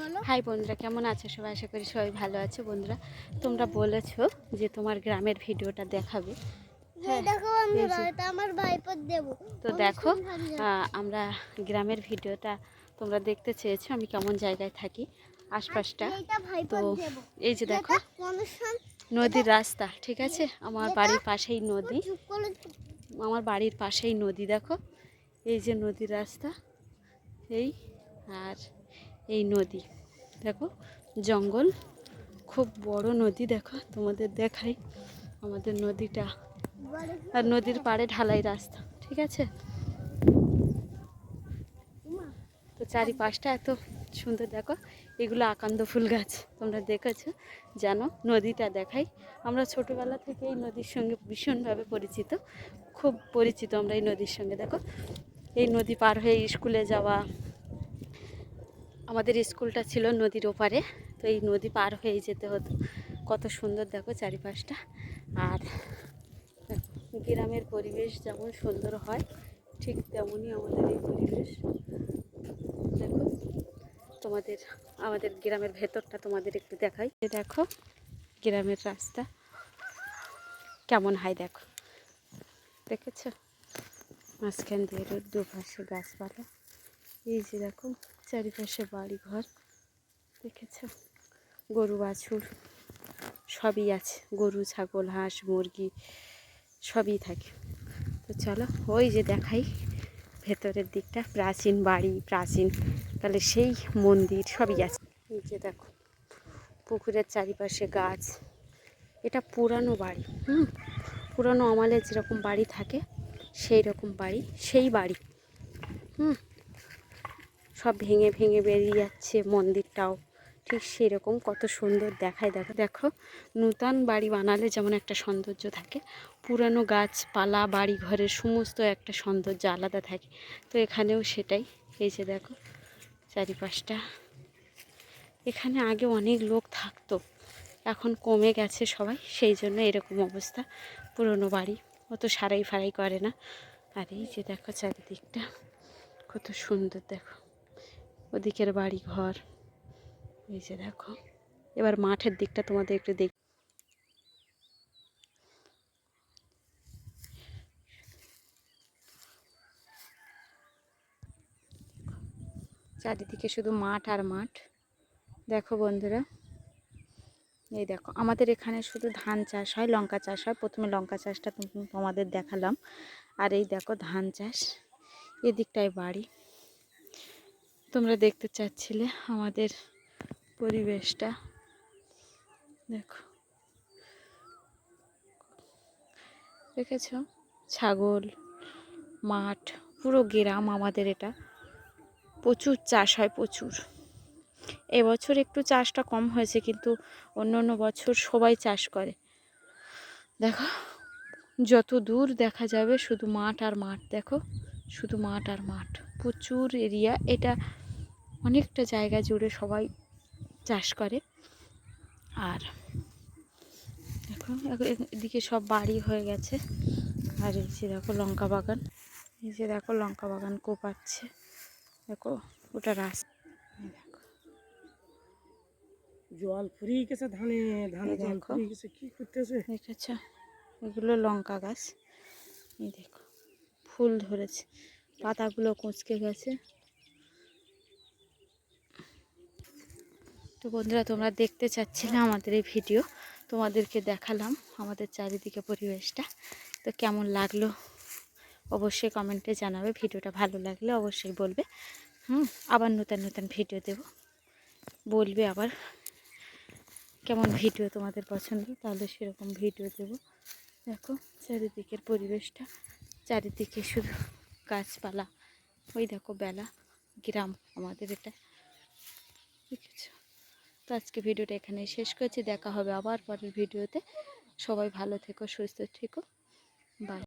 বলো। হাই বন্ধুরা কেমন আছো? সবাই আশা করি সবাই ভালো আছে। বন্ধুরা তোমরা বলেছ যে তোমার গ্রামের ভিডিওটা দেখাবে। হ্যাঁ, তো দেখো আমরা গ্রামের ভিডিওটা তোমরা দেখতে চেয়েছো আমি কেমন জায়গায় থাকি আশপাশটা। তো এই যে দেখো নদীর রাস্তা ঠিক আছে? আমার বাড়ির পাশেই নদী। আমার বাড়ির পাশেই নদী দেখো। এই যে নদীর রাস্তা এই আর এই নদী। দেখো, জঙ্গল। খুব বড় নদী দেখো, তোমাদের দেখাই আমাদের নদীটা। আর নদীর পাড়ে ঢালাই রাস্তা, ঠিক আছে? তো চারিপাশটা এত সুন্দর, দেখো, এগুলো আকান্দ ফুল গাছ, তোমরা দেখেছ? জানো, নদীটা দেখাই। আমরা ছোটোবেলা থেকে এই নদীর সঙ্গে ভীষণভাবে পরিচিত, খুব পরিচিত আমরা এই নদীর সঙ্গে, দেখো। এই নদী পার হয়ে স্কুলে যাওয়া আমাদের স্কুলটা ছিল নদীর ওপারে, তো এই নদী পার হয়ে যেতে হতো। কত সুন্দর দেখো চারিপাশটা। আর গ্রামের পরিবেশ যেমন সুন্দর হয়, ঠিক তেমনই আমাদের এই পরিবেশ। দেখো, তোমাদের, আমাদের গ্রামের ভেতরটা তোমাদের একটু দেখাই। দেখো, গ্রামের রাস্তা। কেমন হয় দেখো। দেখেছ? মাঝখান দিয়ে রোড দুপাশে গাছপালা। এই যে দেখো চারিপাশে বাড়ি ঘর দেখেছ গরু, বাছুর, সবই আছে। গরু, ছাগল, হাঁস, মুরগি, সবই থাকে। তো চলো, ওই যে দেখাই ভেতরের দিকটা, প্রাচীন বাড়ি, প্রাচীন, তাহলে সেই মন্দির সবই আছে। এই যে দেখো পুকুরের চারিপাশে গাছ। এটা পুরানো বাড়ি, হুম? পুরানো আমলে যেরকম বাড়ি থাকে সেই রকম বাড়ি, সেই বাড়ি, হুম? সব ভেঙে ভেঙে বেরিয়ে যাচ্ছে মন্দিরটাও। ঠিক সেরকম কত সুন্দর দেখায়। দেখো দেখো, নূতন বাড়ি বানালে যেমন একটা সৌন্দর্য থাকে, পুরানো গাছপালা বাড়ি ঘরের সমস্ত একটা সৌন্দর্য আলাদা থাকে। তো এখানেও সেটাই। এই যে দেখো, চারিপাশটা। এখানে আগে অনেক লোক থাকতো, এখন কমে গেছে সবাই, সেই জন্য এরকম অবস্থা। পুরনো বাড়ি অত সারাই ফারাই করে না। আর এই যে দেখো চারিদিকটা, কত সুন্দর দেখো। ওদিকের বাড়ি ঘর এই যে দেখো, এবার মাঠের দিকটা তোমাদের একটু দেখ চারিদিকে শুধু মাঠ আর মাঠ। দেখো বন্ধুরা, এই দেখো, আমাদের এখানে শুধু ধান চাষ হয়, লঙ্কা চাষ হয়। প্রথমে লঙ্কা চাষটা তোম- তোমাদের দেখালাম। আর এই দেখো ধান চাষ, এদিকটায় বাড়ি। তোমরা দেখতে চাচ্ছিলে আমাদের পরিবেশটা। দেখো। দেখেছ? ছাগল, মাঠ, পুরো গ্রাম আমাদের এটা। প্রচুর চাষ হয়, প্রচুর। এবছর একটু চাষটা কম হয়েছে, কিন্তু অন্য অন্য বছর সবাই চাষ করে। দেখো, যত দূর দেখা যাবে শুধু মাঠ আর মাঠ, দেখো। শুধু মাঠ আর মাঠ। প্রচুর এরিয়া। এটা অনেকটা জায়গা জুড়ে সবাই চাষ করে। আর দেখো এদিকে সব বাড়ি হয়ে গেছে। আর এই যে দেখো লঙ্কা বাগান। এই যে দেখো লঙ্কা বাগান কোপাচ্ছে। দেখো ওটা রাস্তা। দেখো। জল ফুরিয়ে গেছে ধানে ধানে জল দেখো। ফুরিয়ে গেছে কি করতেছে? দেখেছ? এগুলো লঙ্কা গাছ। এই দেখো ফুল ধরেছে। পাতাগুলো কুঁচকে গেছে। তো বন্ধুরা, তোমরা দেখতে চাচ্ছিলে আমাদের এই ভিডিও। তোমাদেরকে দেখালাম আমাদের চারিদিকে পরিবেশটা। তো কেমন লাগল? অবশ্যই কমেন্টে জানাবে। ভিডিওটা ভালো লাগলে অবশ্যই বলবে। হুম, আবার নতুন নতুন ভিডিও দেব। বলবে আবার কেমন ভিডিও তোমাদের পছন্দ, তাহলে সেরকম ভিডিও দেব। দেখো, চারিদিকের পরিবেশটা। চারিদিকে শুধু গাছপালা। ওই দেখো বেলা, গ্রাম আমাদের এটা। দেখেছ? তো আজকে ভিডিওটা এখানে শেষ করছি। দেখা হবে আবার পরের ভিডিওতে। সবাই ভালো থেকো, সুস্থ থেকো। বাই